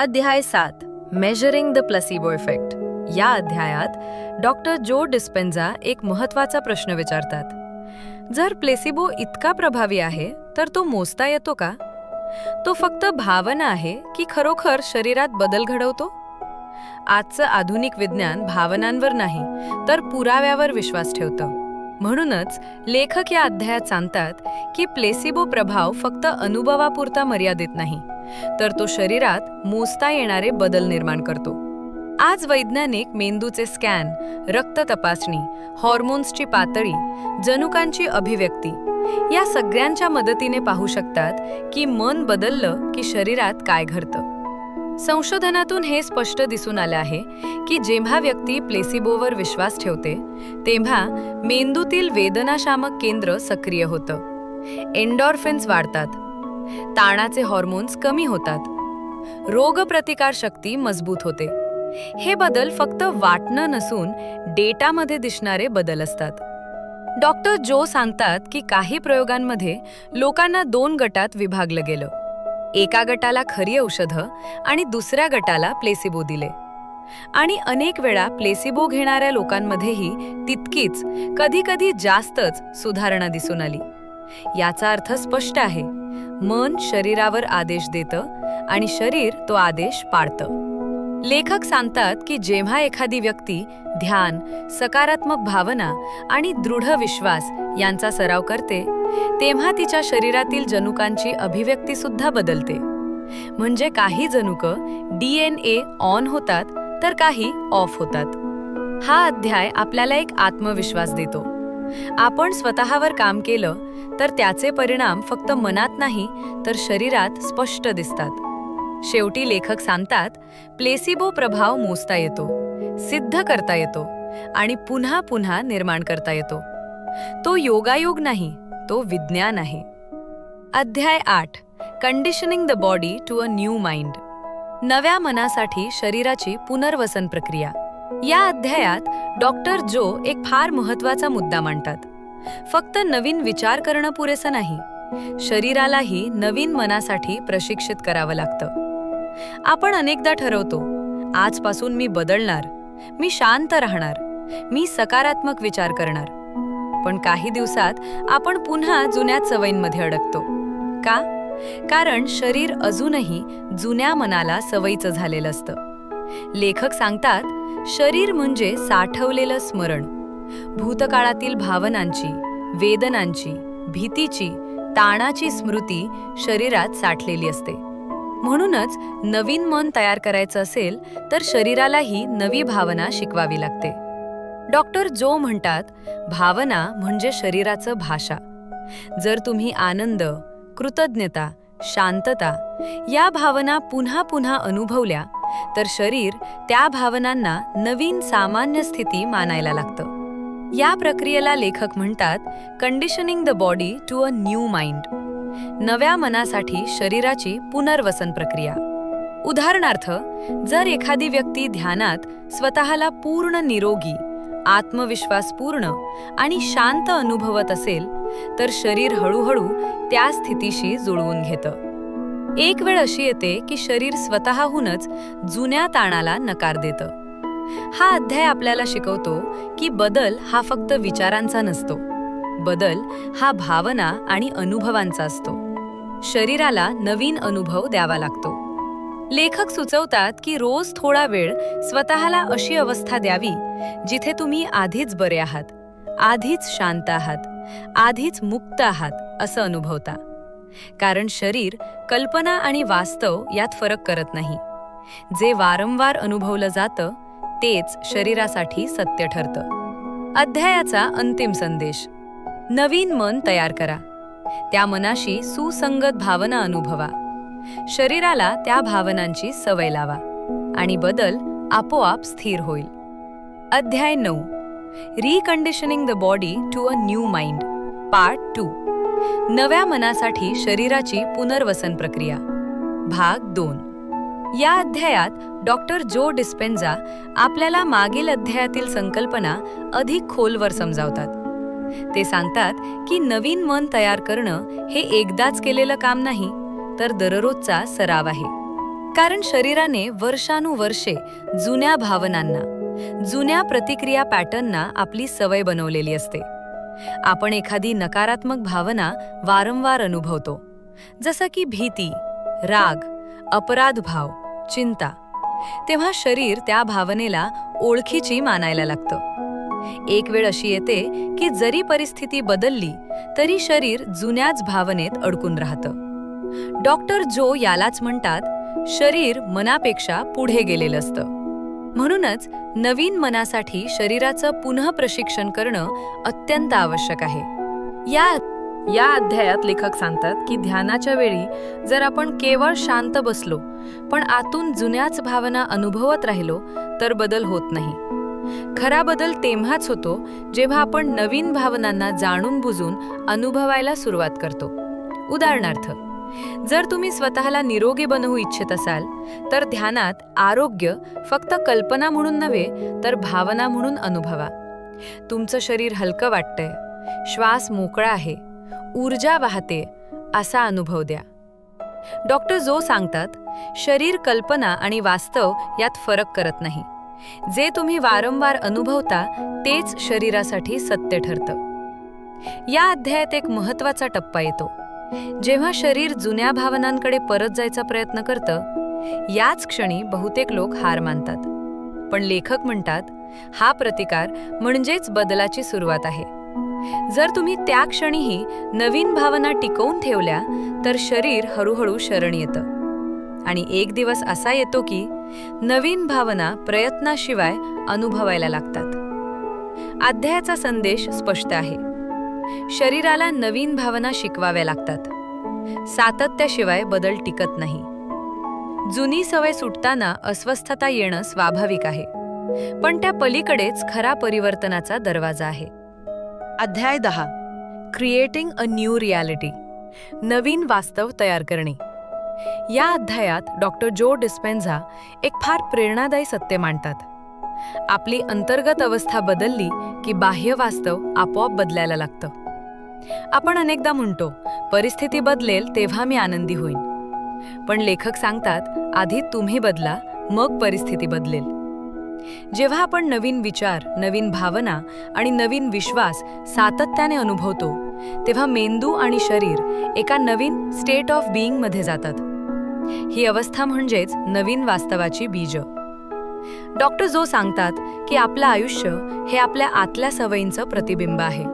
अध्याय सात measuring the प्लसिबो effect या अध्यायात डॉक्टर जो डिस्पेन्झा एक महत्त्वाचा प्रश्न विचारतात. जर प्लेसिबो इतका प्रभावी आहे तर तो मोजता येतो का? तो फक्त भावना आहे की खरोखर शरीरात बदल घडवतो? आजचं आधुनिक विज्ञान भावनांवर नाही तर पुराव्यावर विश्वास ठेवतं. म्हणूनच लेखक या अध्यायात सांगतात की प्लेसिबो प्रभाव फक्त अनुभवापुरता मर्यादित नाही तर तो शरीरात मोजता येणारे बदल निर्माण करतो. आज वैज्ञानिक मेंदूचे स्कॅन रक्त तपासणी हॉर्मोन्सची पातळी जनुकांची अभिव्यक्ती या सगळ्यांच्या मदतीने पाहू शकतात की मन बदललं की शरीरात काय घडतं. संशोधनातून हे स्पष्ट दिसून आलं आहे की जेव्हा व्यक्ती प्लेसिबोवर विश्वास ठेवते तेव्हा मेंदूतील वेदनाशामक केंद्र सक्रिय होतं. एन्डॉर्फिन्स वाढतात. ताणाचे हॉर्मोन्स कमी होतात. रोगप्रतिकार शक्ती मजबूत होते. हे बदल फक्त वाटणं नसून डेटामध्ये दिसणारे बदल असतात. डॉक्टर जो सांगतात की काही प्रयोगांमध्ये लोकांना दोन गटात विभागलं गेलं. एका गटाला खरी औषधं आणि दुसऱ्या गटाला प्लेसिबो दिले. आणि अनेक वेळा प्लेसिबो घेणाऱ्या लोकांमध्येही तितकीच कधीकधी जास्तच सुधारणा दिसून आली. याचा अर्थ स्पष्ट आहे. मन शरीरावर आदेश देतं आणि शरीर तो आदेश पाळतं. लेखक सांगतात की जेव्हा एखादी व्यक्ती ध्यान सकारात्मक भावना आणि दृढ विश्वास यांचा सराव करते तेव्हा तिच्या शरीरातील जनुकांची अभिव्यक्ती सुद्धा बदलते. म्हणजे काही जनुक डी एन ए ऑन होतात तर काही ऑफ होतात. हा अध्याय आपल्याला एक आत्मविश्वास देतो. आपण स्वतःवर काम केलं तर त्याचे परिणाम फक्त मनात नाही तर शरीरात स्पष्ट दिसतात. शेवटी लेखक सांगतात प्लेसिबो प्रभाव मोजता येतो सिद्ध करता येतो आणि पुन्हा पुन्हा निर्माण करता येतो. तो योगायोग नाही तो विज्ञान आहे. अध्याय आठ. Conditioning the body to a new mind नव्या मनासाठी शरीराची पुनर्वसन प्रक्रिया. या अध्यायात डॉक्टर जो एक फार महत्त्वाचा मुद्दा मांडतात. फक्त नवीन विचार करणं पुरेसं नाही शरीरालाही नवीन मनासाठी प्रशिक्षित करावं लागतं. आपण अनेकदा ठरवतो आजपासून मी बदलणार मी शांत राहणार मी सकारात्मक विचार करणार. पण काही दिवसात आपण पुन्हा जुन्या सवयींमध्ये अडकतो. का? कारण शरीर अजूनही जुन्या मनाला सवयीचं झालेलं असतं. लेखक सांगतात शरीर म्हणजे साठवलेलं स्मरण. भूतकाळातील भावनांची वेदनांची भीतीची ताणाची स्मृती शरीरात साठलेली असते. म्हणूनच नवीन मन तयार करायचं असेल तर शरीरालाही नवी भावना शिकवावी लागते. डॉक्टर जो म्हणतात भावना म्हणजे शरीराचं भाषा. जर तुम्ही आनंद कृतज्ञता शांतता या भावना पुन्हा पुन्हा अनुभवल्या तर शरीर त्या भावनांना नवीन सामान्य स्थिती मानायला लागतं. या प्रक्रियेला लेखक म्हणतात conditioning the body to a new mind नव्या मनासाठी शरीराची पुनर्वसन प्रक्रिया. उदाहरणार्थ जर एखादी व्यक्ती ध्यानात स्वतःला पूर्ण निरोगी आत्मविश्वासपूर्ण आणि शांत अनुभवत असेल तर शरीर हळूहळू त्या स्थितीशी जुळवून घेतं. एक वेळ अशी येते की शरीर स्वतःहूनच जुन्या ताणाला नकार देतं. हा अध्याय आपल्याला शिकवतो की बदल हा फक्त विचारांचा नसतो. बदल हा भावना आणि अनुभवांचा असतो. शरीराला नवीन अनुभव द्यावा लागतो. लेखक सुचवतात की रोज थोडा वेळ स्वतःला अशी अवस्था द्यावी जिथे तुम्ही आधीच बरे आहात आधीच शांत आहात आधीच मुक्त आहात असं अनुभवता. कारण शरीर कल्पना आणि वास्तव यात फरक करत नाही. जे वारंवार अनुभवलं जातं तेच शरीरासाठी सत्य ठरतं. अध्यायाचा अंतिम संदेश. नवीन मन तयार करा. त्या मनाशी सुसंगत भावना अनुभवा. शरीराला त्या भावनांची सवय लावा. आणि बदल आपोआप स्थिर होईल. अध्याय नऊ. Reconditioning the body to a new mind part two नव्या मनासाठी शरीराची पुनर्वसन प्रक्रिया. भाग दोन. या अध्यायात डॉक्टर जो डिस्पेन्झा आपल्याला मागील अध्यायातील संकल्पना अधिक खोलवर समजावतात. ते सांगतात की नवीन मन तयार करणं हे एकदाच केलेलं काम नाही तर दररोजचा सराव आहे. कारण शरीराने वर्षानुवर्षे जुन्या भावनांना जुन्या प्रतिक्रिया पॅटर्नना आपली सवय बनवलेली असते. आपण एखादी नकारात्मक भावना वारंवार अनुभवतो. जसं की भीती राग अपराध भाव चिंता. तेव्हा शरीर त्या भावनेला ओळखीची मानायला लागतं. एक वेळ अशी येते की जरी परिस्थिती बदलली तरी शरीर जुन्याच भावनेत अडकून राहतं. डॉक्टर जो यालाच म्हणतात शरीर मनापेक्षा पुढे गेलेलं असतं. म्हणूनच नवीन मनासाठी शरीराचं पुनः प्रशिक्षण करणं अत्यंत आवश्यक आहे. या या अध्यायात लेखक सांगतात की ध्यानाच्या वेळी जर आपण केवळ शांत बसलो पण आतून जुन्याच भावना अनुभवत राहिलो तर बदल होत नाही. खरा बदल तेव्हाच होतो जेव्हा आपण नवीन भावनांना जाणून बुजून अनुभवायला सुरुवात करतो. उदाहरणार्थ जर तुम्ही स्वतःला निरोगी बनवू इच्छित असाल तर ध्यानात आरोग्य फक्त कल्पना म्हणून नव्हे तर भावना म्हणून अनुभवा. तुमचं शरीर हलकं वाटतंय श्वास मोकळा आहे ऊर्जा वाहते असा अनुभव द्या. डॉक्टर जो सांगतात शरीर कल्पना आणि वास्तव यात फरक करत नाही. जे तुम्ही वारंवार अनुभवता तेच शरीरासाठी सत्य ठरतं. या अध्यायात एक महत्त्वाचा टप्पा येतो. जेव्हा शरीर जुन्या भावनांकडे परत जायचा प्रयत्न करतं याच क्षणी बहुतेक लोक हार मानतात. पण लेखक म्हणतात हा प्रतिकार म्हणजेच बदलाची सुरुवात आहे. जर तुम्ही त्या क्षणीही नवीन भावना टिकवून ठेवल्या तर शरीर हळूहळू शरण येतं. आणि एक दिवस असा येतो की नवीन भावना प्रयत्नाशिवाय अनुभवायला लागतात. अध्यायाचा संदेश स्पष्ट आहे. शरीराला नवीन भावना शिकवाव्या लागतात. सातत्याशिवाय बदल टिकत नाही. जुनी सवय सुटताना अस्वस्थता येणं स्वाभाविक आहे. पण त्या पलीकडेच खरा परिवर्तनाचा दरवाजा आहे. अध्याय दहा. क्रिएटिंग अ न्यू रियालिटी नवीन वास्तव तयार करणे. या अध्यायात डॉक्टर जो डिस्पेन्झा एक फार प्रेरणादायी सत्य मांडतात. आपली अंतर्गत अवस्था बदलली की बाह्य वास्तव आपोआप बदलायला लागतं. आपण अनेकदा म्हणतो परिस्थिती बदलेल तेव्हा मी आनंदी होईन. पण लेखक सांगतात आधी तुम्ही बदला मग परिस्थिती बदलेल. जेव्हा आपण नवीन विचार नवीन भावना आणि नवीन विश्वास सातत्याने अनुभवतो तेव्हा मेंदू आणि शरीर एका नवीन स्टेट ऑफ बिईंगमध्ये जातात. ही अवस्था म्हणजेच नवीन वास्तवाची बीज. डॉक्टर जो सांगतात की आपलं आयुष्य हे आपल्या आतल्या सवयींचं प्रतिबिंब आहे.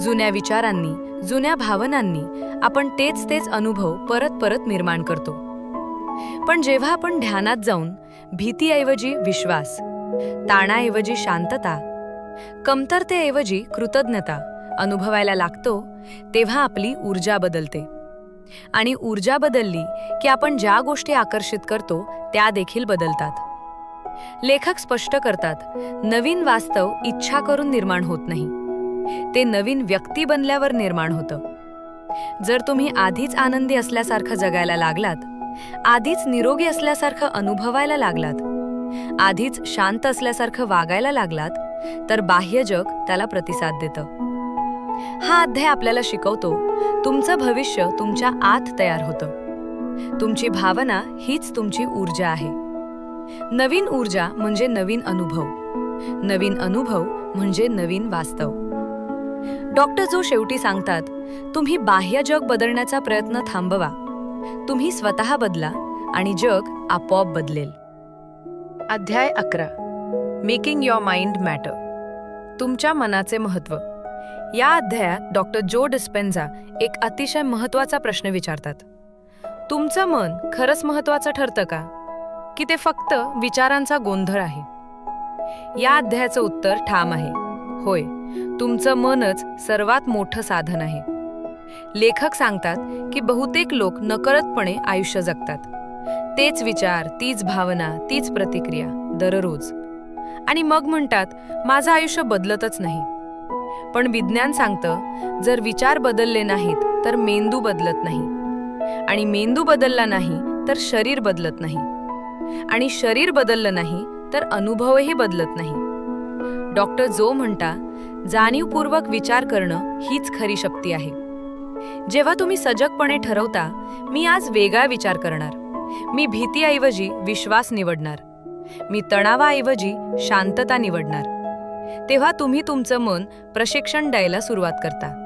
जुन्या विचारांनी जुन्या भावनांनी आपण तेच तेच अनुभव परत परत निर्माण करतो. पण जेव्हा आपण ध्यानात जाऊन भीतीऐवजी विश्वास ताणाऐवजी शांतता कमतरतेऐवजी कृतज्ञता अनुभवायला लागतो तेव्हा आपली ऊर्जा बदलते. आणि ऊर्जा बदलली की आपण ज्या गोष्टी आकर्षित करतो त्या देखील बदलतात. लेखक स्पष्ट करतात नवीन वास्तव इच्छा करून निर्माण होत नाही. ते नवीन व्यक्ती बनल्यावर निर्माण होतं. जर तुम्ही आधीच आनंदी असल्यासारखं जगायला लागलात आधीच निरोगी असल्यासारखं अनुभवायला लागलात आधीच शांत असल्यासारखं वागायला लागलात तर बाह्य जग त्याला प्रतिसाद देतं. हा अध्याय आपल्याला शिकवतो तुमचं भविष्य तुमच्या आत तयार होतं. तुमची भावना हीच तुमची ऊर्जा आहे. नवीन ऊर्जा म्हणजे नवीन अनुभव. नवीन अनुभव म्हणजे नवीन वास्तव. डॉक्टर जो शेवटी सांगतात तुम्ही बाह्य जग बदलण्याचा प्रयत्न थांबवा. तुम्ही स्वतः बदला आणि जग आपोआप बदलेल. अध्याय अकरा. Making your mind matter. तुमच्या मनाचे महत्त्व. या अध्यायात डॉक्टर जो डिस्पेन्झा एक अतिशय महत्त्वाचा प्रश्न विचारतात. तुमचं मन खरंच महत्त्वाचं ठरतं का? की ते फक्त विचारांचा गोंधळ आहे. या अध्यायाचं उत्तर ठाम आहे. होय तुमचं मनच सर्वात मोठं साधन आहे. लेखक सांगतात की बहुतेक लोक नकळतपणे आयुष्य जगतात. तेच विचार तीच भावना तीच प्रतिक्रिया दररोज. आणि मग म्हणतात माझं आयुष्य बदलतच नाही. पण विज्ञान सांगतं जर विचार बदलले नाहीत तर मेंदू बदलत नाही. आणि मेंदू बदलला नाही तर शरीर बदलत नाही. आणि शरीर बदललं नाही तर अनुभवही बदलत नाही. डॉक्टर जो म्हणता जाणीवपूर्वक विचार करणं हीच खरी शक्ती आहे. जेव्हा तुम्ही सजगपणे ठरवता मी आज वेगळा विचार करणार. मी भीतीऐवजी विश्वास निवडणार. मी तणावाऐवजी शांतता निवडणार. तेव्हा तुम्ही तुमचं मन प्रशिक्षण द्यायला सुरुवात करता.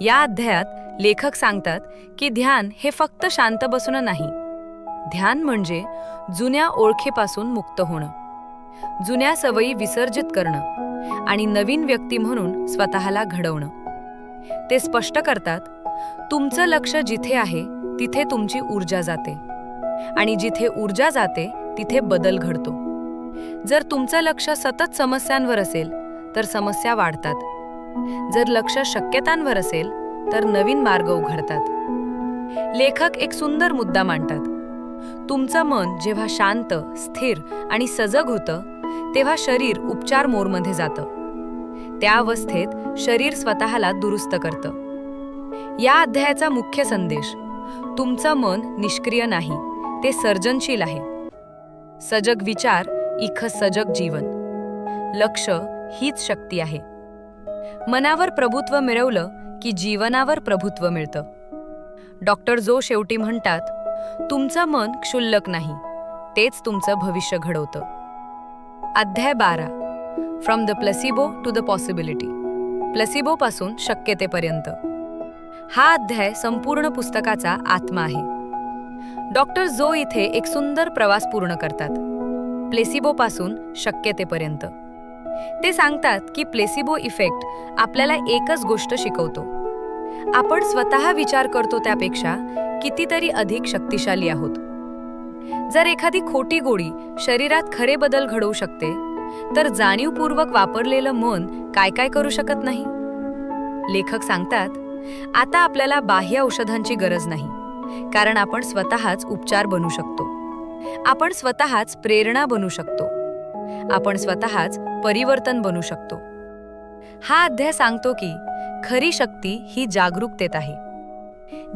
या अध्यायात लेखक सांगतात की ध्यान हे फक्त शांत बसणं नाही. ध्यान म्हणजे जुन्या ओळखीपासून मुक्त होणं. जुन्या सवयी विसर्जित करणं आणि नवीन व्यक्ती म्हणून स्वतःला घडवणं. ते स्पष्ट करतात तुमचं लक्ष जिथे आहे तिथे तुमची ऊर्जा जाते. आणि जिथे ऊर्जा जाते तिथे बदल घडतो. जर तुमचं लक्ष सतत समस्यांवर असेल तर समस्या वाढतात. जर लक्ष शक्यतांवर असेल तर नवीन मार्ग उघडतात. लेखक एक सुंदर मुद्दा मांडतात. तुमचं मन जेव्हा शांत स्थिर आणि सजग होतं तेव्हा शरीर उपचार मोडमध्ये जातं. त्या अवस्थेत शरीर स्वतःला दुरुस्त करतं. या अध्यायाचा मुख्य संदेश तुमचं मन निष्क्रिय नाही ते सर्जनशील आहे. सजग विचार इख सजग जीवन. लक्ष हीच शक्ती आहे. मनावर प्रभुत्व मिळवलं की जीवनावर प्रभुत्व मिळतं. डॉक्टर जो शेवटी म्हणतात तुमचं मन क्षुल्लक नाही. तेच तुमचं भविष्य घडवतं. अध्याय बारा. From the placebo to the possibility प्लसिबोपासून शक्यतेपर्यंत. हा अध्याय संपूर्ण पुस्तकाचा आत्मा आहे. डॉक्टर जो इथे एक सुंदर प्रवास पूर्ण करतात. प्लेसिबोपासून शक्यतेपर्यंत. ते सांगतात की प्लेसिबो इफेक्ट आपल्याला एकच गोष्ट शिकवतो. आपण स्वतः विचार करतो त्यापेक्षा कितीतरी अधिक शक्तिशाली आहोत. जर एखादी खोटी गोळी शरीरात खरे बदल घडवू शकते तर जाणीवपूर्वक वापरलेलं मन काय काय करू शकत नाही? लेखक सांगतात आता आपल्याला बाह्य औषधांची गरज नाही कारण आपण स्वतःच उपचार बनू शकतो. आपण स्वतःच प्रेरणा बनू शकतो. आपण स्वतःच परिवर्तन बनू शकतो. हा अध्याय सांगतो की खरी शक्ती ही जागरूकतेत आहे.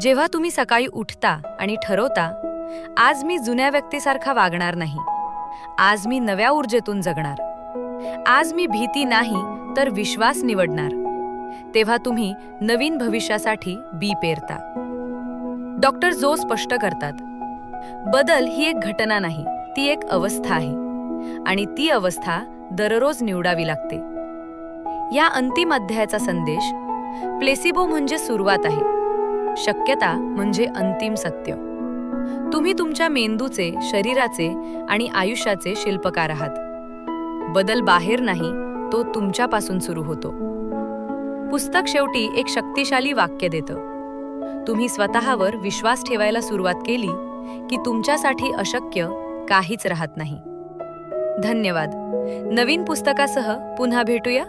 जेव्हा तुम्ही सकाळी उठता आणि ठरवता आज मी जुन्या व्यक्तीसारखा वागणार नाही. आज मी नव्या ऊर्जेतून जगणार. आज मी भीती नाही तर विश्वास निवडणार. तेव्हा तुम्ही नवीन भविष्यासाठी बी पेरता. डॉक्टर जो स्पष्ट करतात बदल ही एक घटना नाही ती एक अवस्था आहे. आणि ती अवस्था दररोज निवडावी लागते. या अंतिम अध्यायाचा संदेश प्लेसिबो म्हणजे सुरुवात आहे. शक्यता म्हणजे अंतिम सत्य. तुम्ही तुमच्या मेंदूचे शरीराचे आणि आयुष्याचे शिल्पकार आहात. बदल बाहेर नाही तो तुमच्यापासून सुरू होतो. पुस्तक शेवटी एक शक्तिशाली वाक्य देतं. तुम्ही स्वतःवर विश्वास ठेवायला सुरुवात केली की तुमच्यासाठी अशक्य काहीच राहत नाही. धन्यवाद. नवीन पुस्तकासह पुन्हा भेटूया.